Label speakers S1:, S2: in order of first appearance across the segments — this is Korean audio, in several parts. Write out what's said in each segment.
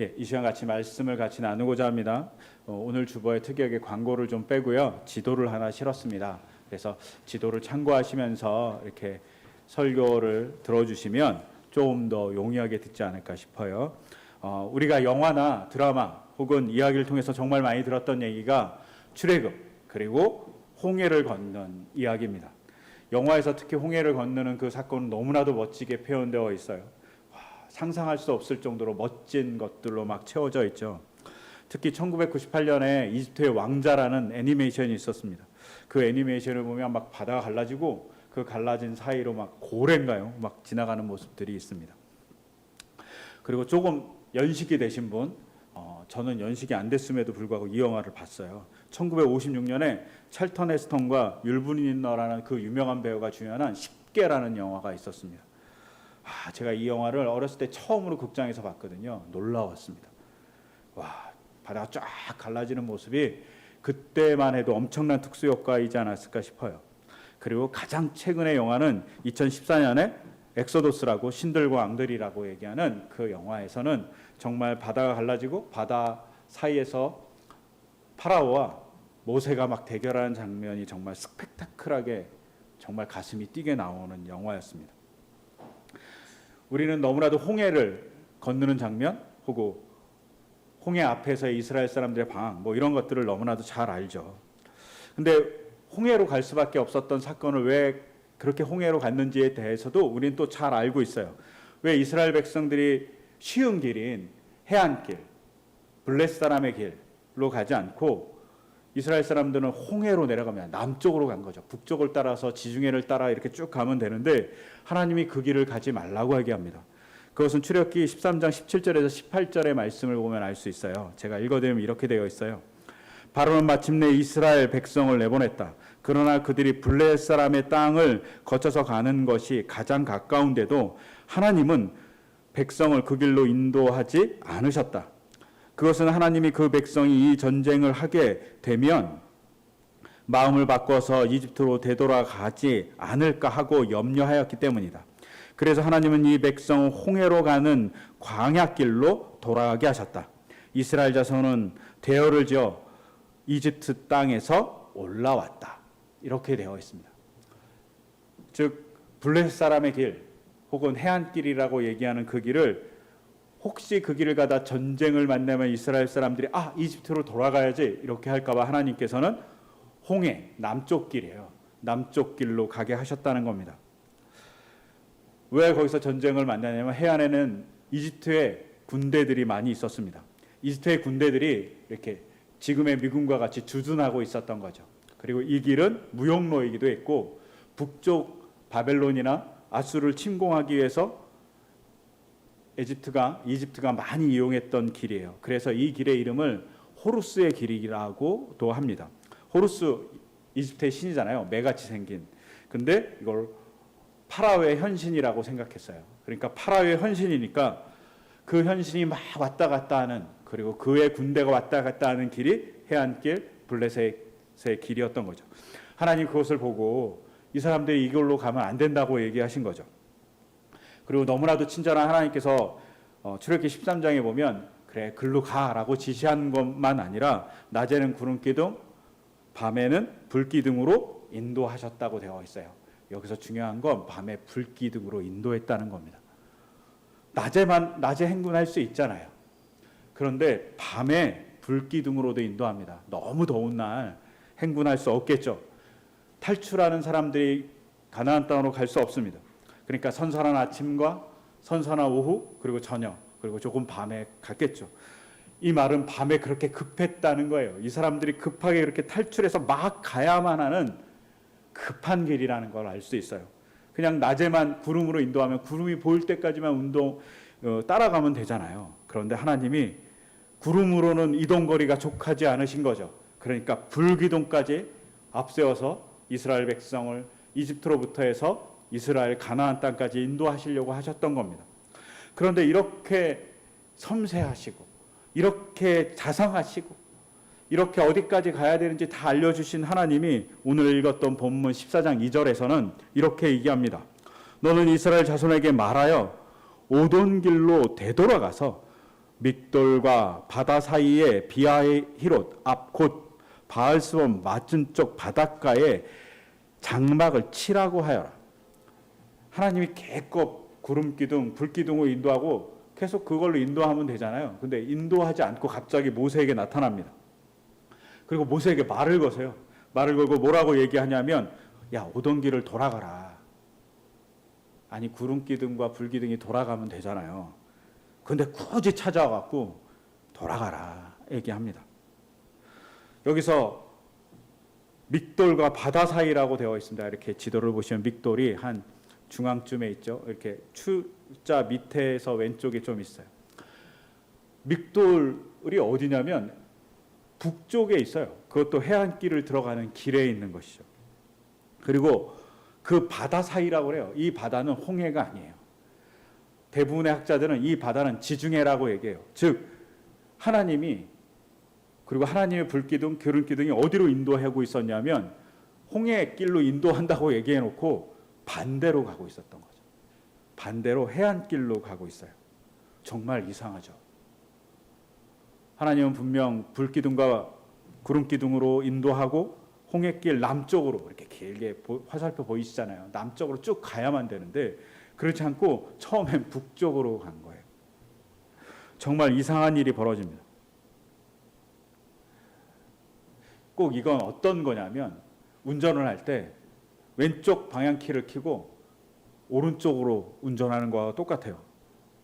S1: 예, 이 시간 같이 말씀을 같이 나누고자 합니다. 어, 오늘 주보에 특이하게 광고를 좀 빼고요. 지도를 하나 실었습니다. 그래서 지도를 참고하시면서 이렇게 설교를 들어주시면 좀더 용이하게 듣지 않을까 싶어요. 어, 우리가 영화나 드라마 혹은 이야기를 통해서 정말 많이 들었던 얘기가 출애굽 그리고 홍해를 건넌 이야기입니다. 영화에서 특히 홍해를 건너는 그 사건은 너무나도 멋지게 표현되어 있어요. 와, 상상할 수 없을 정도로 멋진 것들로 막 채워져 있죠. 특히 1998년에 이집트의 왕자라는 애니메이션이 있었습니다. 그 애니메이션을 보면 막 바다가 갈라지고 그 갈라진 사이로 막 고래인가요? 막 지나가는 모습들이 있습니다. 그리고 조금 연식이 되신 분, 어, 저는 연식이 안 됐음에도 불구하고 이 영화를 봤어요. 1956년에 찰턴 헤스턴과 율브니너라는 그 유명한 배우가 주연한 10개라는 영화가 있었습니다. 아, 제가 이 영화를 어렸을 때 처음으로 극장에서 봤거든요. 놀라웠습니다. 와, 바다가 쫙 갈라지는 모습이 그때만 해도 엄청난 특수 효과이지 않았을까 싶어요. 그리고 가장 최근의 영화는 2014년에 엑소도스라고 신들과 앙들이라고 얘기하는 그 영화에서는 정말 바다가 갈라지고 바다 사이에서 파라오와 모세가 막 대결하는 장면이 정말 스펙타클하게 정말 가슴이 뛰게 나오는 영화였습니다. 우리는 너무나도 홍해를 건너는 장면 혹은 홍해 앞에서의 이스라엘 사람들의 방황 뭐 이런 것들을 너무나도 잘 알죠. 근데 홍해로 갈 수밖에 없었던 사건을 왜 그렇게 홍해로 갔는지에 대해서도 우리는 또 잘 알고 있어요. 왜 이스라엘 백성들이 쉬운 길인 해안길, 블레스 사람의 길로 가지 않고 이스라엘 사람들은 홍해로 내려가면 남쪽으로 간 거죠. 북쪽을 따라서 지중해를 따라 이렇게 쭉 가면 되는데 하나님이 그 길을 가지 말라고 얘기합니다. 그것은 출애굽기 13장 17절에서 18절의 말씀을 보면 알 수 있어요. 제가 읽어드리면 이렇게 되어 있어요. 바로는 마침내 이스라엘 백성을 내보냈다. 그러나 그들이 블레 사람의 땅을 거쳐서 가는 것이 가장 가까운데도 하나님은 백성을 그 길로 인도하지 않으셨다. 그것은 하나님이 그 백성이 이 전쟁을 하게 되면 마음을 바꿔서 이집트로 되돌아가지 않을까 하고 염려하였기 때문이다. 그래서 하나님은 이 백성을 홍해로 가는 광야길로 돌아가게 하셨다. 이스라엘 자손은 대열을 지어 이집트 땅에서 올라왔다. 이렇게 되어 있습니다. 즉 블레셋 사람의 길 혹은 해안길이라고 얘기하는 그 길을 혹시 그 길을 가다 전쟁을 만나면 이스라엘 사람들이 아 이집트로 돌아가야지 이렇게 할까봐 하나님께서는 홍해 남쪽 길이에요. 남쪽 길로 가게 하셨다는 겁니다. 왜 거기서 전쟁을 만나냐면 해안에는 이집트의 군대들이 많이 있었습니다. 이집트의 군대들이 이렇게 지금의 미군과 같이 주둔하고 있었던 거죠. 그리고 이 길은 무역로이기도 했고 북쪽 바벨론이나 아수를 침공하기 위해서 에집트가 이집트가 많이 이용했던 길이에요. 그래서 이 길의 이름을 호루스의 길이라고도 합니다. 호루스 이집트의 신이잖아요. 매같이 생긴. 근데 이걸 파라오의 현신이라고 생각했어요. 그러니까 파라오의 현신이니까 그 현신이 막 왔다 갔다 하는 그리고 그의 군대가 왔다 갔다 하는 길이 해안길 블레셋의 길이었던 거죠. 하나님 그것을 보고 이 사람들이 이걸로 가면 안 된다고 얘기하신 거죠. 그리고 너무나도 친절한 하나님께서 어, 출애굽기 13장에 보면 그래 글로 가라고 지시한 것만 아니라 낮에는 구름 기둥, 밤에는 불 기둥으로 인도하셨다고 되어 있어요. 여기서 중요한 건 밤에 불 기둥으로 인도했다는 겁니다. 낮에만 낮에 행군할 수 있잖아요. 그런데 밤에 불 기둥으로도 인도합니다. 너무 더운 날 행군할 수 없겠죠. 탈출하는 사람들이 가나안 땅으로 갈 수 없습니다. 그러니까 선선한 아침과 선선한 오후 그리고 저녁 그리고 조금 밤에 갔겠죠. 이 말은 밤에 그렇게 급했다는 거예요. 이 사람들이 급하게 이렇게 탈출해서 막 가야만 하는 급한 길이라는 걸 알 수 있어요. 그냥 낮에만 구름으로 인도하면 구름이 보일 때까지만 운동 어, 따라가면 되잖아요. 그런데 하나님이 구름으로는 이동 거리가 족하지 않으신 거죠. 그러니까 불기둥까지 앞세워서 이스라엘 백성을 이집트로부터 해서 이스라엘 가나안 땅까지 인도하시려고 하셨던 겁니다. 그런데 이렇게 섬세하시고 이렇게 자상하시고 이렇게 어디까지 가야 되는지 다 알려주신 하나님이 오늘 읽었던 본문 14장 2절에서는 이렇게 얘기합니다. 너는 이스라엘 자손에게 말하여 오던 길로 되돌아가서 믹돌과 바다 사이에 비아의 히롯 앞 곧 바알스원 맞은 쪽 바닷가에 장막을 치라고 하여라. 하나님이 개껏 구름 기둥, 불 기둥을 인도하고 계속 그걸로 인도하면 되잖아요. 근데 인도하지 않고 갑자기 모세에게 나타납니다. 그리고 모세에게 말을 거세요. 말을 걸고 뭐라고 얘기하냐면 야 오던 길을 돌아가라. 아니 구름 기둥과 불 기둥이 돌아가면 되잖아요. 근데 굳이 찾아와 갖고 돌아가라 얘기합니다. 여기서 믹돌과 바다 사이라고 되어 있습니다. 이렇게 지도를 보시면 믹돌이 한 중앙쯤에 있죠. 이렇게 추자 밑에서 왼쪽에 좀 있어요. 믹돌이 어디냐면 북쪽에 있어요. 그것도 해안길을 들어가는 길에 있는 것이죠. 그리고 그 바다 사이라고 그래요. 이 바다는 홍해가 아니에요. 대부분의 학자들은 이 바다는 지중해라고 얘기해요. 즉 하나님이 그리고 하나님의 불기둥, 기름기둥이 어디로 인도하고 있었냐면 홍해 길로 인도한다고 얘기해 놓고 반대로 가고 있었던 거죠. 반대로 해안길로 가고 있어요. 정말 이상하죠. 하나님은 분명 불기둥과 구름기둥으로 인도하고 홍해길 남쪽으로 이렇게 길게 보- 화살표 보이시잖아요. 남쪽으로 쭉 가야만 되는데 그렇지 않고 처음엔 북쪽으로 간 거예요. 정말 이상한 일이 벌어집니다. 꼭 이건 어떤 거냐면 운전을 할 때 왼쪽 방향키를 켜고 오른쪽으로 운전하는 거와 똑같아요.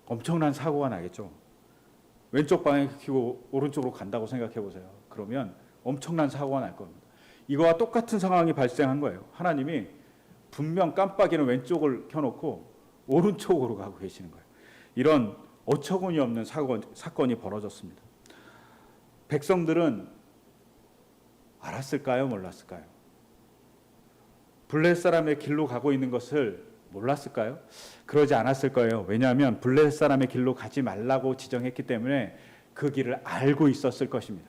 S1: 엄청난 사고가 나겠죠. 왼쪽 방향키 켜고 오른쪽으로 간다고 생각해 보세요. 그러면 엄청난 사고가 날 겁니다. 이거와 똑같은 상황이 발생한 거예요. 하나님이 분명 깜빡이는 왼쪽을 켜놓고 오른쪽으로 가고 계시는 거예요. 이런 어처구니 없는 사건, 사건이 벌어졌습니다. 백성들은 알았을까요? 몰랐을까요? 블레 사람의 길로 가고 있는 것을 몰랐을까요? 그러지 않았을 거예요. 왜냐하면 블레 사람의 길로 가지 말라고 지정했기 때문에 그 길을 알고 있었을 것입니다.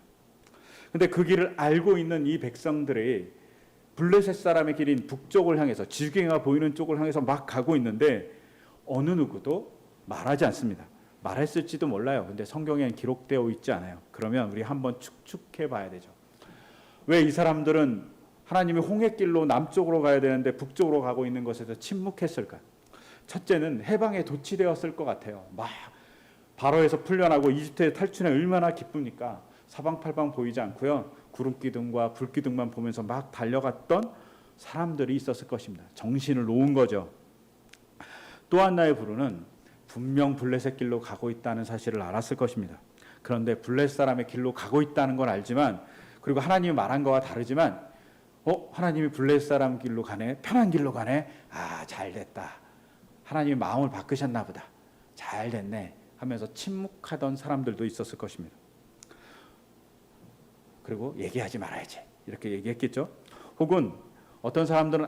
S1: 근데 그 길을 알고 있는 이 백성들이 블레셋 사람의 길인 북쪽을 향해서 지중해가 보이는 쪽을 향해서 막 가고 있는데 어느 누구도 말하지 않습니다. 말했을지도 몰라요. 근데 성경에는 기록되어 있지 않아요. 그러면 우리 한번 축축해 봐야 되죠. 왜 이 사람들은 하나님이 홍해길로 남쪽으로 가야 되는데 북쪽으로 가고 있는 것에서 침묵했을까? 첫째는 해방에 도취되었을 것 같아요. 막 바로에서 풀려나고 이집트에 탈출해 얼마나 기쁩니까? 사방팔방 보이지 않고요. 구름 기둥과 불 기둥만 보면서 막 달려갔던 사람들이 있었을 것입니다. 정신을 놓은 거죠. 또 하나의 부르는 분명 블레셋 길로 가고 있다는 사실을 알았을 것입니다. 그런데 블레셋 사람의 길로 가고 있다는 걸 알지만 그리고 하나님이 말한 거와 다르지만 어 하나님이 블레셋 사람 길로 가네 편한 길로 가네 아 잘 됐다 하나님이 마음을 바꾸셨나 보다 잘 됐네 하면서 침묵하던 사람들도 있었을 것입니다. 그리고 얘기하지 말아야지 이렇게 얘기했겠죠. 혹은 어떤 사람들은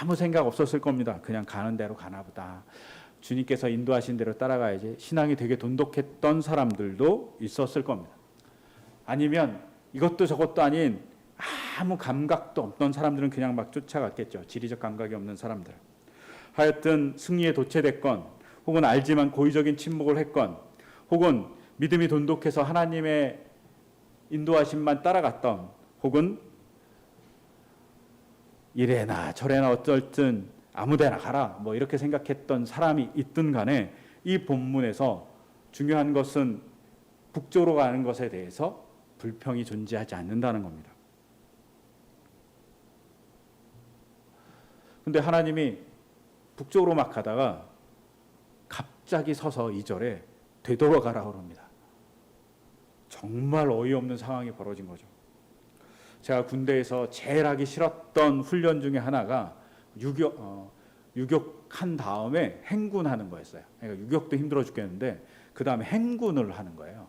S1: 아무 생각 없었을 겁니다. 그냥 가는 대로 가나 보다. 주님께서 인도하신 대로 따라가야지. 신앙이 되게 돈독했던 사람들도 있었을 겁니다. 아니면 이것도 저것도 아닌 아무 감각도 없던 사람들은 그냥 막 쫓아갔겠죠. 지리적 감각이 없는 사람들. 하여튼 승리에 도취됐건 혹은 알지만 고의적인 침묵을 했건 혹은 믿음이 돈독해서 하나님의 인도하심만 따라갔던 혹은 이래나 저래나 어쩔든 아무데나 가라 뭐 이렇게 생각했던 사람이 있든 간에 이 본문에서 중요한 것은 북쪽으로 가는 것에 대해서 불평이 존재하지 않는다는 겁니다. 근데 하나님이 북쪽으로 막 가다가 갑자기 서서 2절에 되돌아가라 그럽니다. 정말 어이없는 상황이 벌어진 거죠. 제가 군대에서 제일 하기 싫었던 훈련 중에 하나가 유격 어, 유격한 다음에 행군하는 거였어요. 그러니까 유격도 힘들어 죽겠는데 그 다음에 행군을 하는 거예요.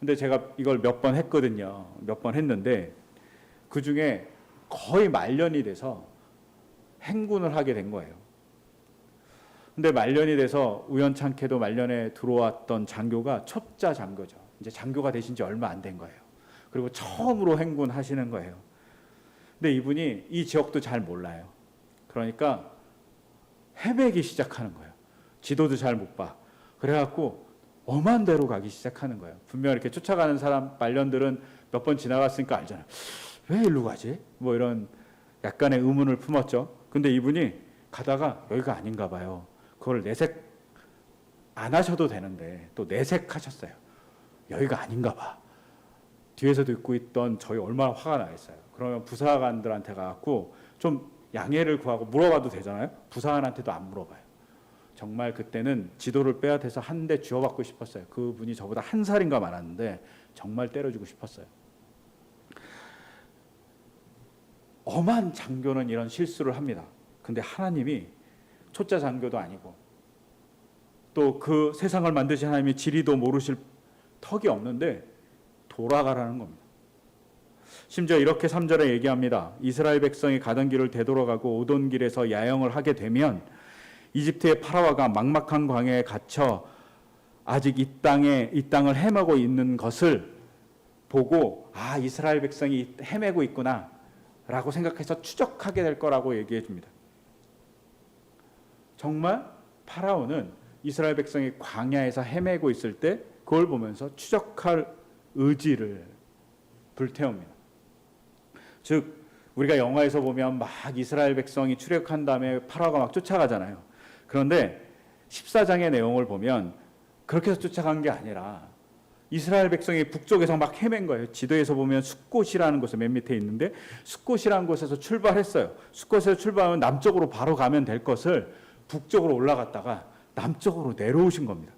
S1: 근데 제가 이걸 몇 번 했거든요. 몇 번 했는데 그 중에 거의 말년이 돼서 행군을 하게 된 거예요. 근데 말년이 돼서 우연찮게도 말년에 들어왔던 장교가 초짜 장교죠. 이제 장교가 되신 지 얼마 안 된 거예요. 그리고 처음으로 행군 하시는 거예요. 근데 이분이 이 지역도 잘 몰라요. 그러니까 헤매기 시작하는 거예요. 지도도 잘 못 봐. 그래갖고 엄한 대로 가기 시작하는 거예요. 분명 이렇게 쫓아가는 사람 말년들은 몇 번 지나갔으니까 알잖아요. 왜 일로 가지? 뭐 이런 약간의 의문을 품었죠. 근데 이분이 가다가 여기가 아닌가 봐요. 그걸 내색 안 하셔도 되는데 또 내색하셨어요. 여기가 아닌가 봐. 뒤에서 듣고 있던 저희 얼마나 화가 나겠어요. 그러면 부사관들한테 가갖고 좀 양해를 구하고 물어봐도 되잖아요. 부사관한테도 안 물어봐요. 정말 그때는 지도를 빼야 돼서 한 대 쥐어받고 싶었어요. 그분이 저보다 한 살인가 많았는데 정말 때려주고 싶었어요. 엄한 장교는 이런 실수를 합니다. 근데 하나님이 초짜 장교도 아니고 또 그 세상을 만드신 하나님이 지리도 모르실 턱이 없는데 돌아가라는 겁니다. 심지어 이렇게 3절에 얘기합니다. 이스라엘 백성이 가던 길을 되돌아가고 오던 길에서 야영을 하게 되면 이집트의 파라와가 막막한 광야에 갇혀 아직 이 땅에 이 땅을 헤매고 있는 것을 보고 아 이스라엘 백성이 헤매고 있구나 라고 생각해서 추적하게 될 거라고 얘기해 줍니다. 정말 파라오는 이스라엘 백성이 광야에서 헤매고 있을 때 그걸 보면서 추적할 의지를 불태웁니다. 즉 우리가 영화에서 보면 막 이스라엘 백성이 출애굽한 다음에 파라오가 막 쫓아가잖아요. 그런데 14장의 내용을 보면 그렇게 해서 쫓아간 게 아니라 이스라엘 백성이 북쪽에서 막 헤맨 거예요. 지도에서 보면 숫곳이라는 곳에 맨 밑에 있는데 숫곳이라는 곳에서 출발했어요. 숫곳에서 출발하면 남쪽으로 바로 가면 될 것을 북쪽으로 올라갔다가 남쪽으로 내려오신 겁니다.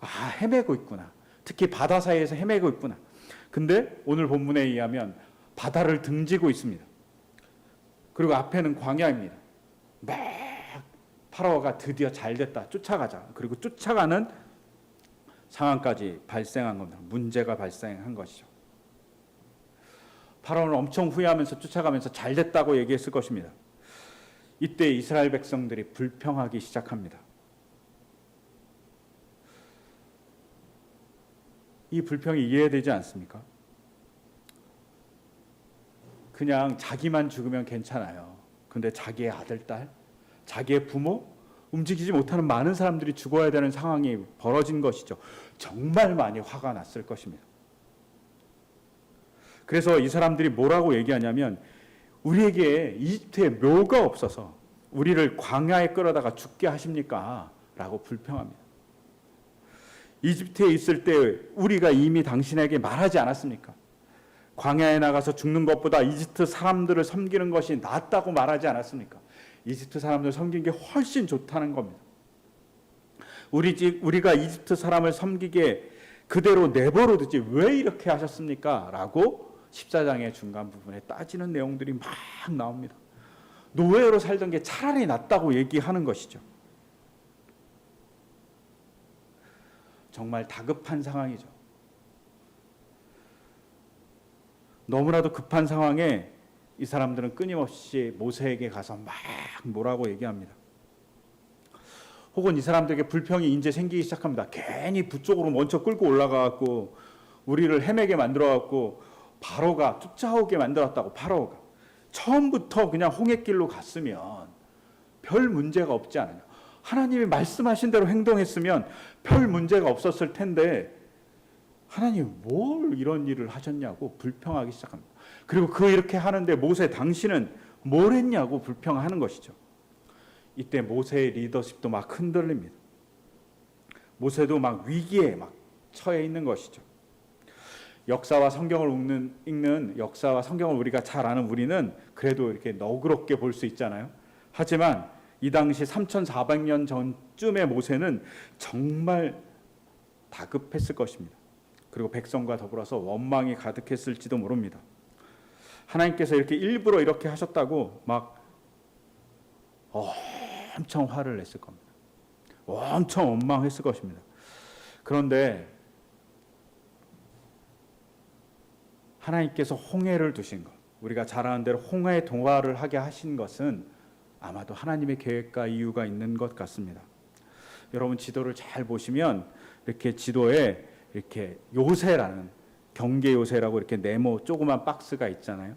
S1: 아, 헤매고 있구나. 특히 바다 사이에서 헤매고 있구나. 근데 오늘 본문에 의하면 바다를 등지고 있습니다. 그리고 앞에는 광야입니다. 막 파라오가 드디어 잘 됐다. 쫓아가자. 그리고 쫓아가는 상황까지 발생한 겁니다. 문제가 발생한 것이죠. 파라오는 엄청 후회하면서 쫓아가면서 잘 됐다고 얘기했을 것입니다. 이때 이스라엘 백성들이 불평하기 시작합니다. 이 불평이 이해되지 않습니까? 그냥 자기만 죽으면 괜찮아요. 근데 자기의 아들, 딸, 자기의 부모, 움직이지 못하는 많은 사람들이 죽어야 되는 상황이 벌어진 것이죠. 정말 많이 화가 났을 것입니다. 그래서 이 사람들이 뭐라고 얘기하냐면 우리에게 이집트에 묘가 없어서 우리를 광야에 끌어다가 죽게 하십니까? 라고 불평합니다. 이집트에 있을 때 우리가 이미 당신에게 말하지 않았습니까? 광야에 나가서 죽는 것보다 이집트 사람들을 섬기는 것이 낫다고 말하지 않았습니까? 이집트 사람들 섬기는 게 훨씬 좋다는 겁니다. 우리 집 우리가 이집트 사람을 섬기게 그대로 내버려 두지 왜 이렇게 하셨습니까? 라고 14장의 중간 부분에 따지는 내용들이 막 나옵니다. 노예로 살던 게 차라리 낫다고 얘기하는 것이죠. 정말 다급한 상황이죠. 너무나도 급한 상황에 이 사람들은 끊임없이 모세에게 가서 막 뭐라고 얘기합니다. 혹은 이 사람들에게 불평이 이제 생기기 시작합니다. 괜히 부쪽으로 먼저 끌고 올라가갖고 우리를 헤매게 만들어갖고 바로가 쫓아오게 만들었다고 파라오가 처음부터 그냥 홍해길로 갔으면 별 문제가 없지 않느냐. 하나님이 말씀하신 대로 행동했으면 별 문제가 없었을 텐데 하나님 뭘 이런 일을 하셨냐고 불평하기 시작합니다. 그리고 그 이렇게 하는데 모세 당신은 뭘 했냐고 불평하는 것이죠. 이때 모세의 리더십도 막 흔들립니다. 모세도 막 위기에 막 처해 있는 것이죠. 역사와 성경을 읽는, 읽는 역사와 성경을 우리가 잘 아는 우리는 그래도 이렇게 너그럽게 볼 수 있잖아요. 하지만 이 당시 3,400년 전쯤의 모세는 정말 다급했을 것입니다. 그리고 백성과 더불어서 원망이 가득했을지도 모릅니다. 하나님께서 이렇게 일부러 이렇게 하셨다고 막 엄청 화를 냈을 겁니다. 엄청 원망했을 것입니다. 그런데 하나님께서 홍해를 두신 것, 우리가 잘 아는 대로 홍해 동화를 하게 하신 것은 아마도 하나님의 계획과 이유가 있는 것 같습니다. 여러분 지도를 잘 보시면 이렇게 지도에 이렇게 요새라는 경계 요새라고 이렇게 네모 조그만 박스가 있잖아요.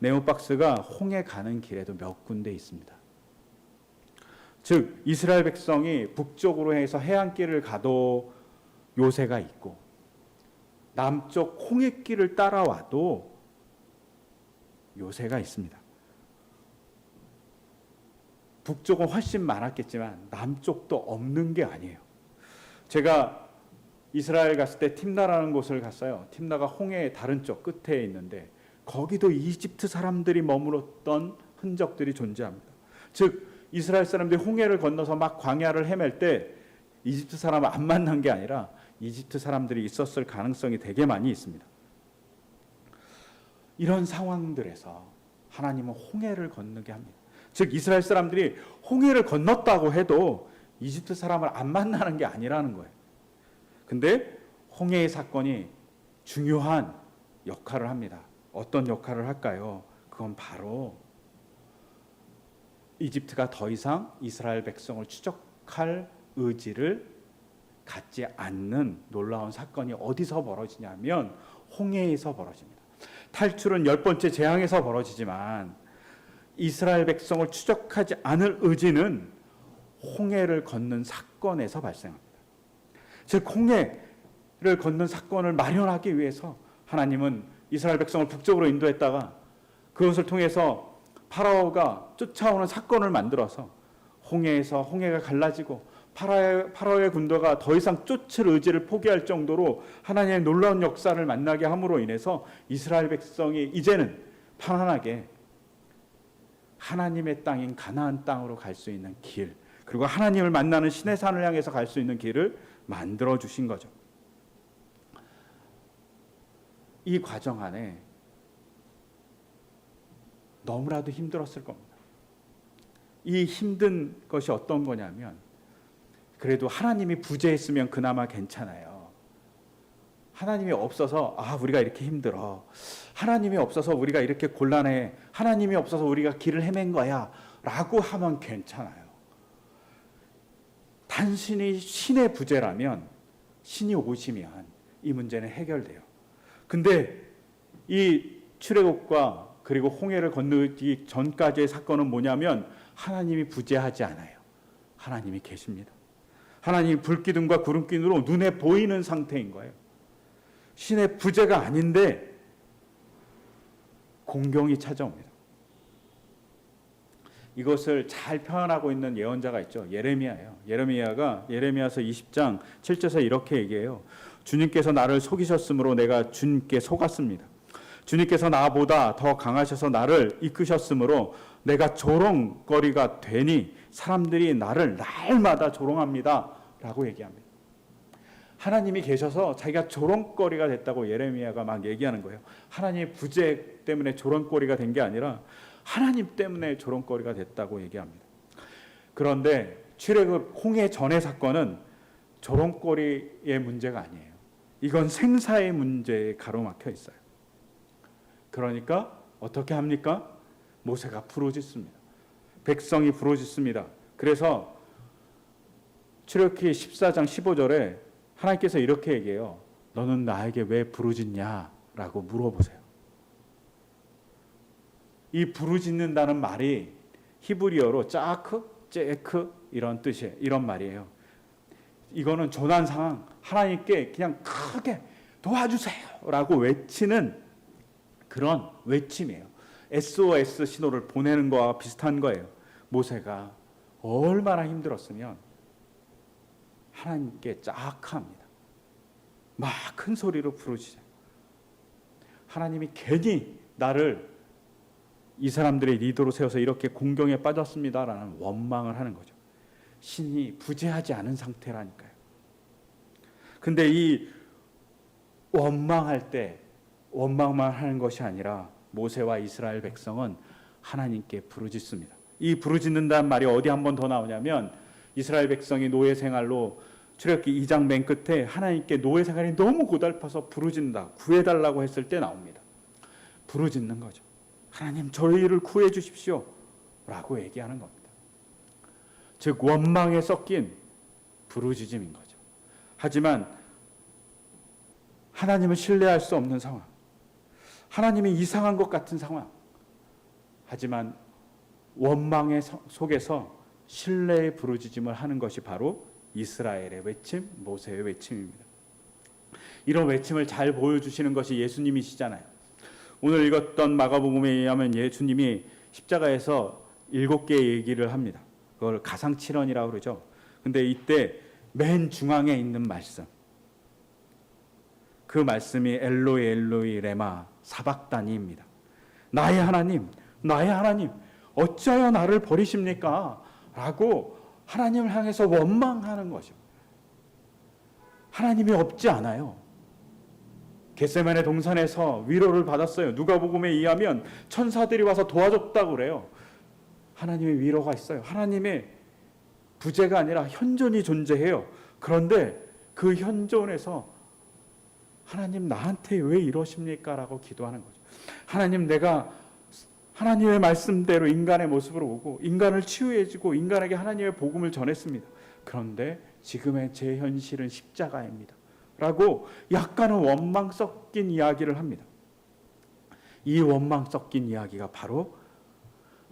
S1: 네모 박스가 홍해 가는 길에도 몇 군데 있습니다. 즉 이스라엘 백성이 북쪽으로 해서 해안길을 가도 요새가 있고 남쪽 홍해길을 따라와도 요새가 있습니다. 북쪽은 훨씬 많았겠지만 남쪽도 없는 게 아니에요. 제가 이스라엘 갔을 때 팀나라는 곳을 갔어요. 팀나가 홍해의 다른 쪽 끝에 있는데 거기도 이집트 사람들이 머물렀던 흔적들이 존재합니다. 즉 이스라엘 사람들이 홍해를 건너서 막 광야를 헤맬 때 이집트 사람을 안 만난 게 아니라 이집트 사람들이 있었을 가능성이 되게 많이 있습니다. 이런 상황들에서 하나님은 홍해를 건너게 합니다. 즉 이스라엘 사람들이 홍해를 건넜다고 해도 이집트 사람을 안 만나는 게 아니라는 거예요. 근데 홍해의 사건이 중요한 역할을 합니다. 어떤 역할을 할까요? 그건 바로 이집트가 더 이상 이스라엘 백성을 추적할 의지를 갖지 않는 놀라운 사건이 어디서 벌어지냐면 홍해에서 벌어집니다. 탈출은 열 번째 재앙에서 벌어지지만 이스라엘 백성을 추적하지 않을 의지는 홍해를 걷는 사건에서 발생합니다. 즉 홍해를 걷는 사건을 마련하기 위해서 하나님은 이스라엘 백성을 북쪽으로 인도했다가 그것을 통해서 파라오가 쫓아오는 사건을 만들어서 홍해에서 홍해가 갈라지고 파라의, 파라오의 군도가 더 이상 쫓을 의지를 포기할 정도로 하나님의 놀라운 역사를 만나게 함으로 인해서 이스라엘 백성이 이제는 편안하게 하나님의 땅인 가나안 땅으로 갈 수 있는 길 그리고 하나님을 만나는 신의 산을 향해서 갈 수 있는 길을 만들어 주신 거죠. 이 과정 안에 너무나도 힘들었을 겁니다. 이 힘든 것이 어떤 거냐면 그래도 하나님이 부재했으면 그나마 괜찮아요. 하나님이 없어서 아 우리가 이렇게 힘들어. 하나님이 없어서 우리가 이렇게 곤란해. 하나님이 없어서 우리가 길을 헤맨 거야라고 하면 괜찮아요. 단순히 신의 부재라면 신이 오시면 이 문제는 해결돼요. 근데 이 출애굽과 그리고 홍해를 건너기 전까지의 사건은 뭐냐면 하나님이 부재하지 않아요. 하나님이 계십니다. 하나님이 불기둥과 구름기둥으로 눈에 보이는 상태인 거예요. 신의 부재가 아닌데 공경이 찾아옵니다. 이것을 잘 표현하고 있는 예언자가 있죠. 예레미야예요. 예레미야가 예레미야서 20장 7절에서 이렇게 얘기해요. 주님께서 나를 속이셨으므로 내가 주님께 속았습니다. 주님께서 나보다 더 강하셔서 나를 이끄셨으므로 내가 조롱거리가 되니 사람들이 나를 날마다 조롱합니다. 라고 얘기합니다. 하나님이 계셔서 자기가 조롱거리가 됐다고 예레미야가 막 얘기하는 거예요. 하나님의 부재 때문에 조롱거리가 된 게 아니라 하나님 때문에 조롱거리가 됐다고 얘기합니다. 그런데 출애굽 홍해 전의 사건은 조롱거리의 문제가 아니에요. 이건 생사의 문제에 가로막혀 있어요. 그러니까 어떻게 합니까? 모세가 부르짖습니다. 백성이 부르짖습니다. 그래서 출애굽기 14장 15절에 하나님께서 이렇게 얘기해요. 너는 나에게 왜 부르짖냐라고 물어보세요. 이 부르짖는다는 말이 히브리어로 짜크, 째크 이런 뜻이에요. 이런 말이에요. 이거는 조난 상황 하나님께 그냥 크게 도와주세요라고 외치는 그런 외침이에요. SOS 신호를 보내는 거와 비슷한 거예요. 모세가 얼마나 힘들었으면 하나님께 짝합니다. 막 큰 소리로 부르짖어요. 하나님이 괜히 나를 이 사람들의 리더로 세워서 이렇게 공경에 빠졌습니다라는 원망을 하는 거죠. 신이 부재하지 않은 상태라니까요. 근데 이 원망할 때 원망만 하는 것이 아니라 모세와 이스라엘 백성은 하나님께 부르짖습니다. 이 부르짖는다는 말이 어디 한 번 더 나오냐면 이스라엘 백성이 노예 생활로 출애굽기 2장 맨 끝에 하나님께 노예 생활이 너무 고달파서 부르짖는다 구해 달라고 했을 때 나옵니다. 부르짖는 거죠. 하나님 저희를 구해 주십시오. 라고 얘기하는 겁니다. 즉 원망에 섞인 부르짖음인 거죠. 하지만 하나님을 신뢰할 수 없는 상황. 하나님이 이상한 것 같은 상황. 하지만 원망의 속에서 신뢰의 부르짖음을 하는 것이 바로 이스라엘의 외침, 모세의 외침입니다. 이런 외침을 잘 보여주시는 것이 예수님이시잖아요. 오늘 읽었던 마가복음에 의하면 예수님이 십자가에서 일곱 개의 얘기를 합니다. 그걸 가상칠언이라고 그러죠. 근데 이때 맨 중앙에 있는 말씀. 그 말씀이 엘로이 엘로이 레마 사박다니입니다. 나의 하나님, 나의 하나님, 어찌하여 나를 버리십니까? 라고 하나님을 향해서 원망하는 거죠. 하나님이 없지 않아요. 겟세만의 동산에서 위로를 받았어요. 누가복음에 의하면 천사들이 와서 도와줬다고 그래요. 하나님의 위로가 있어요. 하나님의 부재가 아니라 현존이 존재해요. 그런데 그 현존에서 하나님 나한테 왜 이러십니까? 라고 기도하는 거죠. 하나님 내가 하나님의 말씀대로 인간의 모습으로 오고 인간을 치유해주고 인간에게 하나님의 복음을 전했습니다. 그런데 지금의 제 현실은 십자가입니다. 라고 약간은 원망 섞인 이야기를 합니다. 이 원망 섞인 이야기가 바로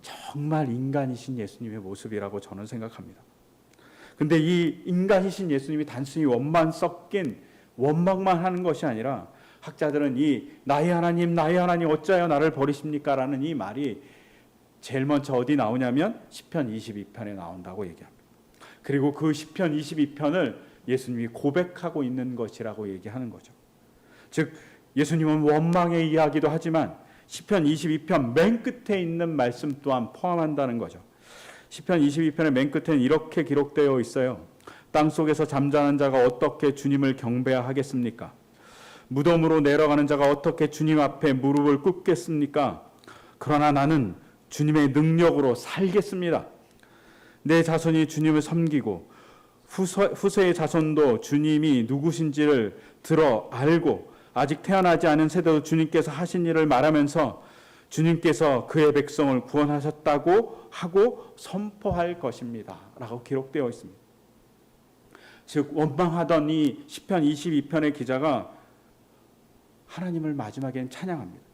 S1: 정말 인간이신 예수님의 모습이라고 저는 생각합니다. 근데 이 인간이신 예수님이 단순히 원망 섞인 원망만 하는 것이 아니라 학자들은 이 나의 하나님 나의 하나님 어찌하여 나를 버리십니까라는 이 말이 제일 먼저 어디 나오냐면 시편 22편에 나온다고 얘기합니다. 그리고 그 시편 22편을 예수님이 고백하고 있는 것이라고 얘기하는 거죠. 즉 예수님은 원망의 이야기도 하지만 시편 22편 맨 끝에 있는 말씀 또한 포함한다는 거죠. 시편 22편의 맨 끝에는 이렇게 기록되어 있어요. 땅 속에서 잠자는 자가 어떻게 주님을 경배하겠습니까? 무덤으로 내려가는 자가 어떻게 주님 앞에 무릎을 꿇겠습니까? 그러나 나는 주님의 능력으로 살겠습니다. 내 자손이 주님을 섬기고 후세, 후세 의 자손도 주님이 누구신지를 들어 알고 아직 태어나지 않은 세대도 주님께서 하신 일을 말하면서 주님께서 그의 백성을 구원하셨다고 하고 선포할 것입니다. 라고 기록되어 있습니다. 즉 원망하던 이 시편 22편의 기자가 하나님을 마지막에는 찬양합니다.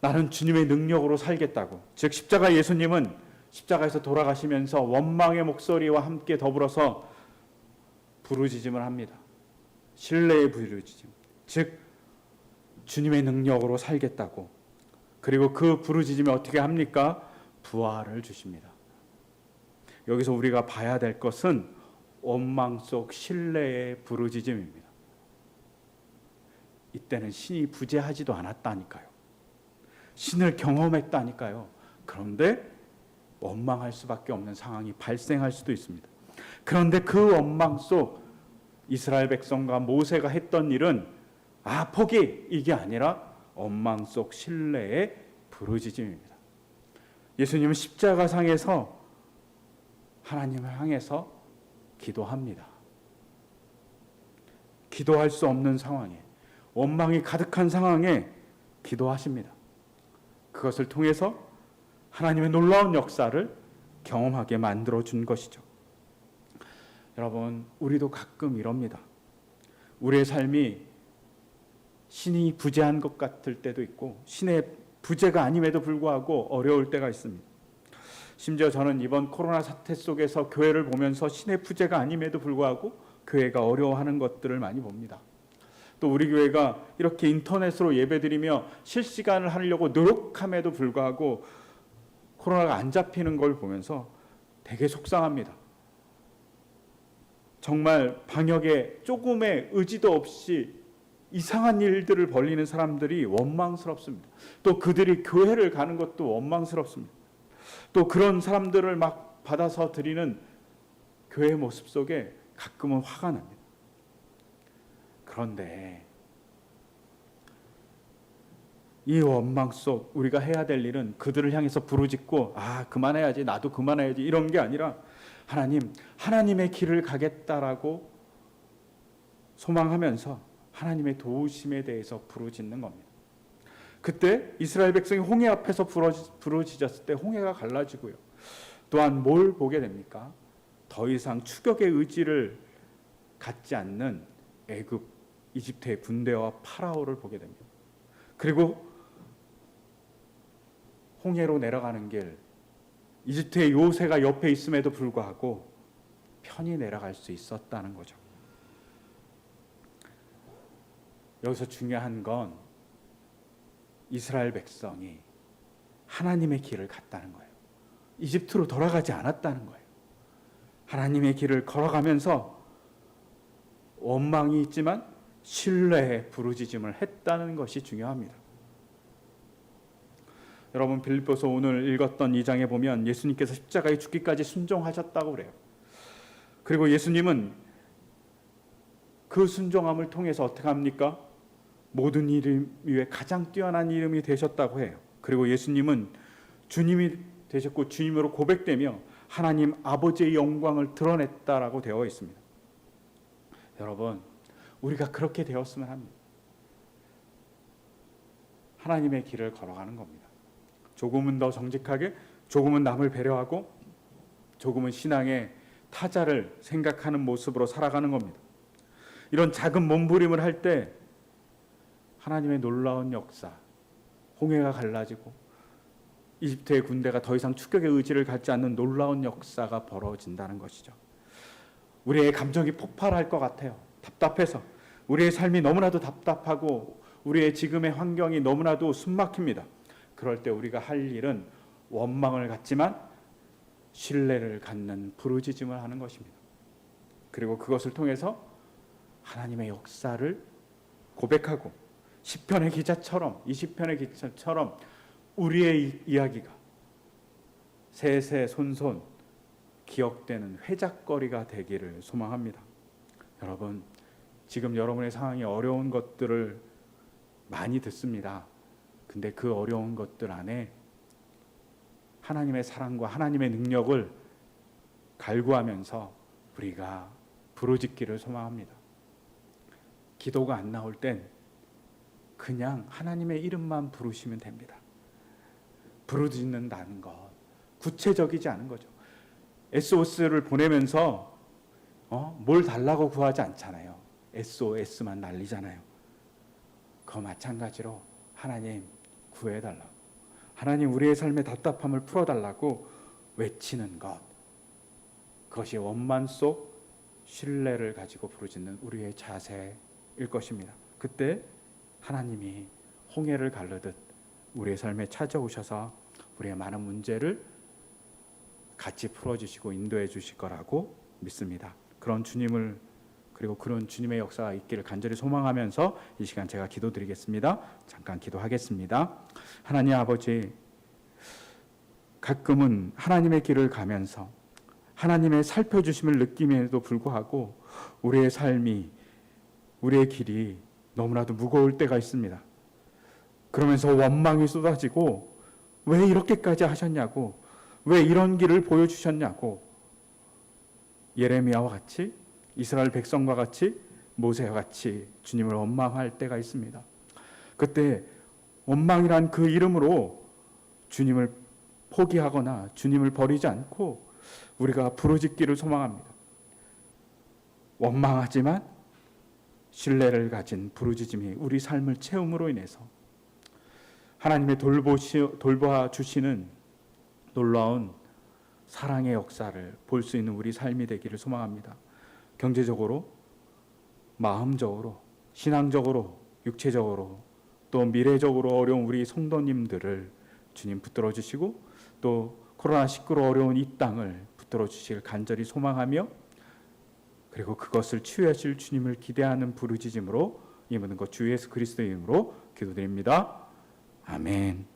S1: 나는 주님의 능력으로 살겠다고. 즉 십자가 예수님은 십자가에서 돌아가시면서 원망의 목소리와 함께 더불어서 부르짖음을 합니다. 신뢰의 부르짖음. 즉 주님의 능력으로 살겠다고. 그리고 그 부르짖음이 어떻게 합니까? 부활을 주십니다. 여기서 우리가 봐야 될 것은 원망 속 신뢰의 부르짖음입니다. 이때는 신이 부재하지도 않았다니까요. 신을 경험했다니까요. 그런데 원망할 수밖에 없는 상황이 발생할 수도 있습니다. 그런데 그 원망 속 이스라엘 백성과 모세가 했던 일은 아 포기 이게 아니라 원망 속 신뢰의 부르짖음입니다. 예수님은 십자가 상에서 하나님을 향해서 기도합니다. 기도할 수 없는 상황에 원망이 가득한 상황에 기도하십니다. 그것을 통해서 하나님의 놀라운 역사를 경험하게 만들어 준 것이죠. 여러분, 우리도 가끔 이럽니다. 우리의 삶이 신이 부재한 것 같을 때도 있고 신의 부재가 아님에도 불구하고 어려울 때가 있습니다. 심지어 저는 이번 코로나 사태 속에서 교회를 보면서 신의 부재가 아님에도 불구하고 교회가 어려워하는 것들을 많이 봅니다. 또 우리 교회가 이렇게 인터넷으로 예배드리며 실시간을 하려고 노력함에도 불구하고 코로나가 안 잡히는 걸 보면서 되게 속상합니다. 정말 방역에 조금의 의지도 없이 이상한 일들을 벌리는 사람들이 원망스럽습니다. 또 그들이 교회를 가는 것도 원망스럽습니다. 또 그런 사람들을 막 받아서 드리는 교회 모습 속에 가끔은 화가 납니다. 그런데 이 원망 속 우리가 해야 될 일은 그들을 향해서 부르짖고 아 그만해야지 나도 그만해야지 이런 게 아니라 하나님 하나님의 길을 가겠다라고 소망하면서 하나님의 도우심에 대해서 부르짖는 겁니다. 그때 이스라엘 백성이 홍해 앞에서 부르짖었을 때 홍해가 갈라지고요. 또한 뭘 보게 됩니까? 더 이상 추격의 의지를 갖지 않는 애굽 이집트의 군대와 파라오를 보게 됩니다. 그리고 홍해로 내려가는 길 이집트의 요새가 옆에 있음에도 불구하고 편히 내려갈 수 있었다는 거죠. 여기서 중요한 건 이스라엘 백성이 하나님의 길을 갔다는 거예요. 이집트로 돌아가지 않았다는 거예요. 하나님의 길을 걸어가면서 원망이 있지만 신뢰의 부르짖음을 했다는 것이 중요합니다. 여러분 빌립보서 오늘 읽었던 이 장에 보면 예수님께서 십자가에 죽기까지 순종하셨다고 그래요. 그리고 예수님은 그 순종함을 통해서 어떻게 합니까? 모든 이름 위에 가장 뛰어난 이름이 되셨다고 해요. 그리고 예수님은 주님이 되셨고 주님으로 고백되며 하나님 아버지의 영광을 드러냈다라고 되어 있습니다. 여러분, 우리가 그렇게 되었으면 합니다. 하나님의 길을 걸어가는 겁니다. 조금은 더 정직하게, 조금은 남을 배려하고, 조금은 신앙의 타자를 생각하는 모습으로 살아가는 겁니다. 이런 작은 몸부림을 할 때 하나님의 놀라운 역사, 홍해가 갈라지고 이집트의 군대가 더 이상 추격의 의지를 갖지 않는 놀라운 역사가 벌어진다는 것이죠. 우리의 감정이 폭발할 것 같아요. 답답해서 우리의 삶이 너무나도 답답하고 우리의 지금의 환경이 너무나도 숨막힙니다. 그럴 때 우리가 할 일은 원망을 갖지만 신뢰를 갖는 부르짖음을 하는 것입니다. 그리고 그것을 통해서 하나님의 역사를 고백하고 시편의 기자처럼 이 시편의 기자처럼 우리의 이야기가 세세 손손 기억되는 회작거리가 되기를 소망합니다. 여러분, 지금 여러분의 상황이 어려운 것들을 많이 듣습니다. 근데 그 어려운 것들 안에 하나님의 사랑과 하나님의 능력을 갈구하면서 우리가 부르짖기를 소망합니다. 기도가 안 나올 땐 그냥 하나님의 이름만 부르시면 됩니다. 부르짖는다는 것 구체적이지 않은 거죠. SOS를 보내면서 어? 뭘 달라고 구하지 않잖아요. SOS만 날리잖아요. 그 마찬가지로 하나님 구해달라고 하나님 우리의 삶의 답답함을 풀어달라고 외치는 것 그것이 원만 속 신뢰를 가지고 부르짖는 우리의 자세일 것입니다. 그때 하나님이 홍해를 가르듯 우리의 삶에 찾아오셔서 우리의 많은 문제를 같이 풀어주시고 인도해 주실 거라고 믿습니다. 그런 주님을 그리고 그런 주님의 역사가 있기를 간절히 소망하면서 이 시간 제가 기도드리겠습니다. 잠깐 기도하겠습니다. 하나님 아버지 가끔은 하나님의 길을 가면서 하나님의 살펴주심을 느낌에도 불구하고 우리의 삶이 우리의 길이 너무나도 무거울 때가 있습니다. 그러면서 원망이 쏟아지고 왜 이렇게까지 하셨냐고 왜 이런 길을 보여주셨냐고 예레미야와 같이 이스라엘 백성과 같이 모세와 같이 주님을 원망할 때가 있습니다. 그때 원망이란 그 이름으로 주님을 포기하거나 주님을 버리지 않고 우리가 부르짖기를 소망합니다. 원망하지만 신뢰를 가진 부르짖음이 우리 삶을 채움으로 인해서 하나님의 돌보시, 돌봐 주시는 놀라운 사랑의 역사를 볼 수 있는 우리 삶이 되기를 소망합니다. 경제적으로, 마음적으로, 신앙적으로, 육체적으로 또 미래적으로 어려운 우리 성도님들을 주님 붙들어 주시고 또 코로나 19로 어려운 이 땅을 붙들어 주실 간절히 소망하며 그리고 그것을 치유하실 주님을 기대하는 부르짖음으로 이 모든 것 주 예수 그리스도의 이름으로 기도드립니다. 아멘.